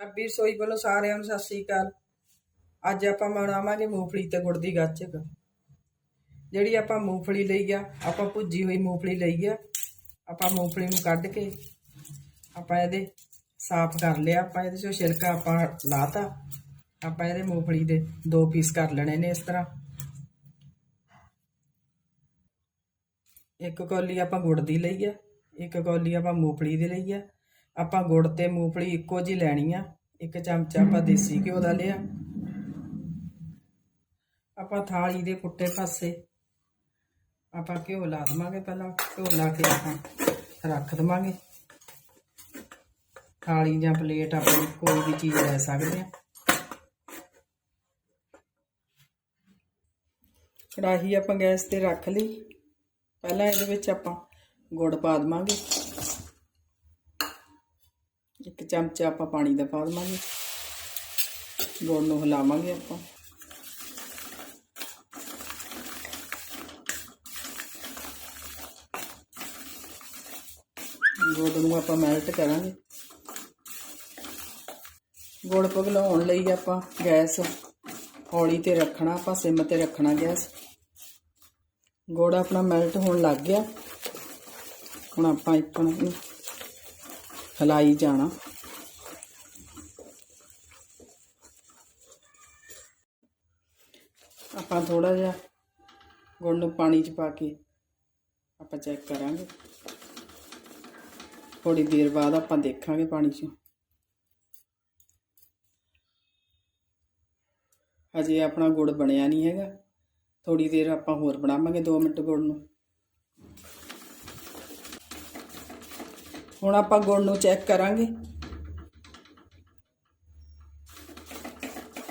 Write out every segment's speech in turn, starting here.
ਪੰਜਾਬੀ ਰਸੋਈ ਵੱਲੋਂ ਸਾਰਿਆਂ ਨੂੰ ਸਤਿ ਸ੍ਰੀ ਅਕਾਲ। ਅੱਜ ਆਪਾਂ ਬਣਾਵਾਂਗੇ ਮੂੰਗਫਲੀ ਤੇ ਗੁੜ ਦੀ ਗੱਚਕ ਜਿਹੜੀ ਆਪਾਂ ਮੂੰਗਫਲੀ ਲਈ ਆ, ਆਪਾਂ ਭੁੱਜੀ ਹੋਈ ਮੂੰਗਫਲੀ ਲਈ ਆ। ਆਪਾਂ ਮੂੰਗਫਲੀ ਨੂੰ ਕੱਢ ਕੇ ਆਪਾਂ ਇਹਦੇ ਸਾਫ਼ ਕਰ ਲਿਆ। ਆਪਾਂ ਇਹਦੇ ਚੋਂ ਛਿਲਕਾ ਆਪਾਂ ਲਾਤਾ। ਆਪਾਂ ਇਹਦੇ ਮੂੰਗਫਲੀ ਦੇ ਦੋ ਪੀਸ ਕਰ ਲੈਣੇ ਨੇ ਇਸ ਤਰ੍ਹਾਂ। ਇੱਕ ਕੌਲੀ ਆਪਾਂ ਗੁੜ ਦੀ ਲਈ ਆ, ਇੱਕ ਕੌਲੀ ਆਪਾਂ ਮੂੰਗਫਲੀ ਦੀ ਲਈ ਆ। ਆਪਾਂ ਗੁੜ ਤੇ ਮੂੰਗਫਲੀ ਇੱਕੋ ਜੀ ਲੈਣੀ ਆ, ਇੱਕ ਚਮਚਾ ਆਪਾਂ ਦੇਸੀ ਘਿਓ ਦਾ ਲਿਆ। ਆਪਾਂ ਥਾਲੀ ਦੇ ਪੁੱਟੇ ਪਾਸੇ ਆਪਾਂ ਘਿਓ ਲਾ ਦਵਾਂਗੇ ਪਹਿਲਾਂ, ਘਿਓ ਲਾ ਕੇ ਆਪਾਂ ਰੱਖ ਦਵਾਂਗੇ। ਥਾਲੀ ਜਾਂ ਪਲੇਟ ਆਪਾਂ ਕੋਈ ਵੀ ਚੀਜ਼ ਲੈ ਸਕਦੇ ਆ। ਕੜਾਹੀ ਆਪਾਂ ਗੈਸ ਤੇ ਰੱਖ ਲਈ। ਪਹਿਲਾਂ ਇਹਦੇ ਵਿੱਚ ਆਪਾਂ ਗੁੜ ਪਾ ਦਵਾਂਗੇ। ਇੱਕ ਚਮਚਾ ਆਪਾਂ ਪਾਣੀ ਦਾ ਪਾ ਦਵਾਂਗੇ। ਗੁੜ ਨੂੰ ਹਿਲਾਵਾਂਗੇ ਆਪਾਂ। ਗੁੜ ਨੂੰ ਆਪਾਂ ਮੈਲਟ ਕਰਾਂਗੇ। ਗੁੜ ਪਿਘਲਾਉਣ ਲਈ ਆਪਾਂ ਗੈਸ ਹੌਲੀ ਤੇ ਰੱਖਣਾ, ਆਪਾਂ ਸਿਮ ਤੇ ਰੱਖਣਾ ਗੈਸ। ਗੁੜ ਆਪਣਾ ਮੈਲਟ ਹੋਣ ਲੱਗ ਗਿਆ। ਹੁਣ ਆਪਾਂ ਇੱਕ ਨੂੰ ਹਿਲਾਈ ਜਾਣਾ। ਆਪਾਂ ਥੋੜਾ ਜਿਹਾ ਗੁੜ ਨੂੰ ਪਾਣੀ 'ਚ ਪਾ ਕੇ ਆਪਾਂ ਚੈੱਕ ਕਰਾਂਗੇ। ਥੋੜੀ ਦੇਰ ਬਾਅਦ ਆਪਾਂ ਦੇਖਾਂਗੇ ਪਾਣੀ 'ਚ। ਹਜੇ ਆਪਣਾ ਗੁੜ ਬਣਿਆ ਨਹੀਂ ਹੈਗਾ। ਥੋੜੀ ਦੇਰ ਆਪਾਂ ਹੋਰ ਬਣਾਵਾਂਗੇ 2 ਮਿੰਟ ਗੁੜ ਨੂੰ। ਹੁਣ ਆਪਾਂ ਗੁੜ ਨੂੰ ਚੈੱਕ ਕਰਾਂਗੇ।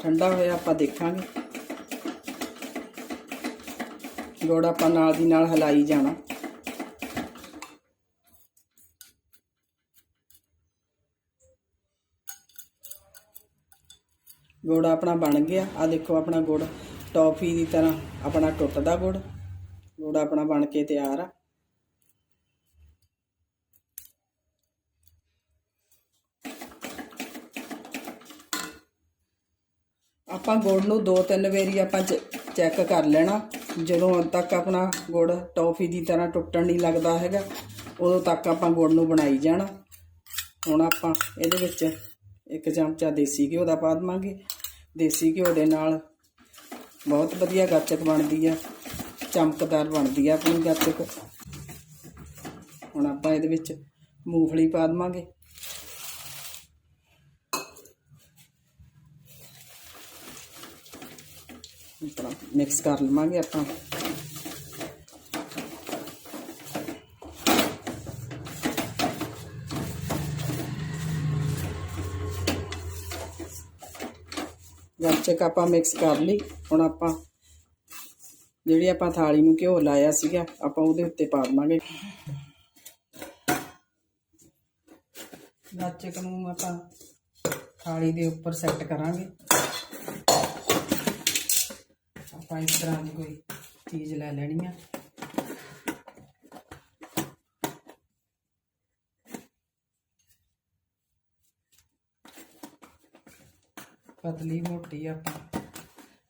ਠੰਡਾ ਹੋਇਆ ਆਪਾਂ ਦੇਖਾਂਗੇ। ਗੁੜ ਆਪਾਂ ਨਾਲ ਦੀ ਨਾਲ ਹਿਲਾਈ ਜਾਣਾ। ਗੁੜ ਆਪਣਾ ਬਣ ਗਿਆ। ਆ ਦੇਖੋ ਆਪਣਾ ਗੁੜ, ਟੌਫੀ ਦੀ ਤਰ੍ਹਾਂ ਆਪਣਾ ਟੁੱਟਦਾ ਗੁੜ। ਗੁੜ ਆਪਣਾ ਬਣ ਕੇ ਤਿਆਰ ਆ। ਆਪਾਂ ਗੁੜ ਨੂੰ ਦੋ ਤਿੰਨ ਵਾਰੀ ਆਪਾਂ ਚੈੱਕ ਕਰ ਲੈਣਾ। ਜਦੋਂ ਤੱਕ ਆਪਣਾ ਗੁੜ ਟੌਫੀ ਦੀ ਤਰ੍ਹਾਂ ਟੁੱਟਣ ਨਹੀਂ ਲੱਗਦਾ ਹੈਗਾ, ਉਦੋਂ ਤੱਕ ਆਪਾਂ ਗੁੜ ਨੂੰ ਬਣਾਈ ਜਾਣਾ। ਹੁਣ ਆਪਾਂ ਇਹਦੇ ਵਿੱਚ ਇੱਕ ਚਮਚਾ ਦੇਸੀ ਘਿਓ ਦਾ ਪਾ ਦਵਾਂਗੇ। ਦੇਸੀ ਘਿਓ ਦੇ ਨਾਲ ਬਹੁਤ ਵਧੀਆ ਗੱਚਕ ਬਣਦੀ ਆ, ਚਮਕਦਾਰ ਬਣਦੀ ਆ ਆਪਣੀ ਗੱਚਕ। ਹੁਣ ਆਪਾਂ ਇਹਦੇ ਵਿੱਚ ਮੂੰਗਫਲੀ ਪਾ ਦਵਾਂਗੇ। ਆਪਣਾ ਮਿਕਸ ਕਰ ਲਵਾਂਗੇ ਆਪਾਂ। ਗੱਚਕ ਆਪਾਂ ਮਿਕਸ ਕਰ ਲਈ। ਹੁਣ ਆਪਾਂ ਜਿਹੜੀ ਆਪਾਂ ਥਾਲੀ ਨੂੰ ਘਿਓ ਲਾਇਆ ਸੀਗਾ, ਆਪਾਂ ਉਹਦੇ ਉੱਤੇ ਪਾ ਦਵਾਂਗੇ। ਗੱਚਕ ਨੂੰ ਆਪਾਂ ਥਾਲੀ ਦੇ ਉੱਪਰ ਸੈੱਟ ਕਰਾਂਗੇ। ਆਪਾਂ ਇਸ ਤਰ੍ਹਾਂ ਦੀ ਕੋਈ ਚੀਜ਼ ਲੈ ਲੈਣੀ ਆ। ਪਤਲੀ ਮੋਟੀ ਆਪਾਂ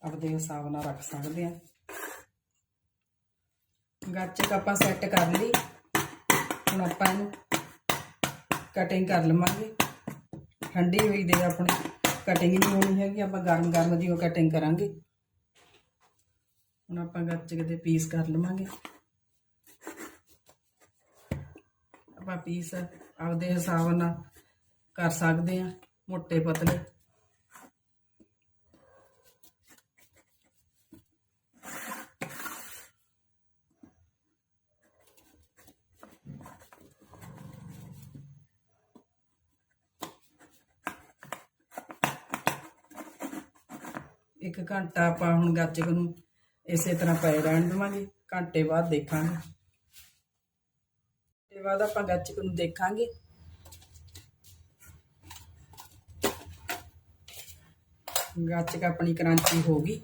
ਆਪਦੇ ਹਿਸਾਬ ਨਾਲ ਰੱਖ ਸਕਦੇ ਆ। ਗੱਚਕ ਆਪਾਂ ਸੈੱਟ ਕਰ ਲਈ। ਹੁਣ ਆਪਾਂ ਇਹਨੂੰ ਕਟਿੰਗ ਕਰ ਲਵਾਂਗੇ। ਠੰਡੀ ਹੋਈ ਦੇ ਆਪਣੀ ਕਟਿੰਗ ਨਹੀਂ ਹੋਣੀ ਹੈਗੀ, ਆਪਾਂ ਗਰਮ ਗਰਮ ਦੀ ਉਹ ਕਟਿੰਗ ਕਰਾਂਗੇ। ਹੁਣ ਆਪਾਂ ਗੱਚਕ ਦੇ ਪੀਸ ਕਰ ਲਵਾਂਗੇ। ਆਪਾਂ ਪੀਸ ਆਪਦੇ ਹਿਸਾਬ ਨਾਲ ਕਰ ਸਕਦੇ ਆ ਮੋٹے ਪਤਲੇ। ਇੱਕ ਘੰਟਾ ਆਪਾਂ ਹੁਣ ਗੱਚਕ ਨੂੰ ਇਸੇ ਤਰ੍ਹਾਂ ਪਏ ਰਹਿਣ ਦੇਵਾਂਗੇ, ਘੰਟੇ ਬਾਅਦ ਦੇਖਾਂਗੇ। ਘੰਟੇ ਬਾਅਦ ਆਪਾਂ ਗੱਚਕ ਨੂੰ ਦੇਖਾਂਗੇ। ਗੱਚਕ ਆਪਣੀ ਕਰਾਂਚੀ ਹੋ ਗਈ।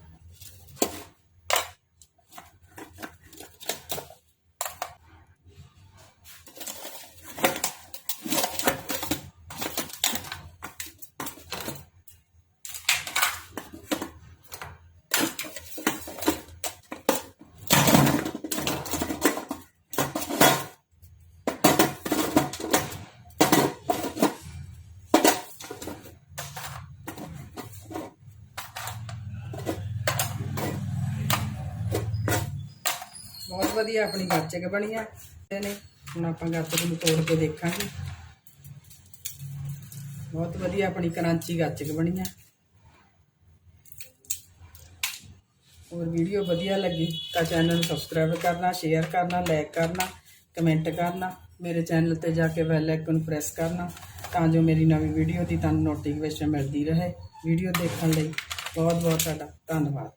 ਬਹੁਤ ਵਧੀਆ ਆਪਣੀ ਗੱਚਕ ਬਣੀ ਆ। ਨੇ ਹੁਣ ਆਪਾਂ ਗੱਚਕ ਨੂੰ ਤੋੜ ਕੇ ਦੇਖਾਂਗੇ। ਬਹੁਤ ਵਧੀਆ ਆਪਣੀ ਕਰਾਂਚੀ ਗਾਚਕ ਬਣੀ ਆ। ਹੋਰ ਵੀਡੀਓ ਵਧੀਆ ਲੱਗੀ ਤਾਂ ਚੈਨਲ ਨੂੰ ਸਬਸਕ੍ਰਾਈਬ ਕਰਨਾ, ਸ਼ੇਅਰ ਕਰਨਾ, ਲਾਈਕ ਕਰਨਾ, ਕਮੈਂਟ ਕਰਨਾ, ਮੇਰੇ ਚੈਨਲ ਤੇ ਜਾ ਕੇ ਬੈਲ ਆਈਕਨ ਪ੍ਰੈਸ ਕਰਨਾ ਤਾਂ ਜੋ ਮੇਰੀ ਨਵੀਂ ਵੀਡੀਓ ਦੀ ਤੁਹਾਨੂੰ ਨੋਟੀਫਿਕੇਸ਼ਨ ਮਿਲਦੀ ਰਹੇ। ਵੀਡੀਓ ਦੇਖਣ ਲਈ ਬਹੁਤ ਬਹੁਤ ਤੁਹਾਡਾ ਧੰਨਵਾਦ।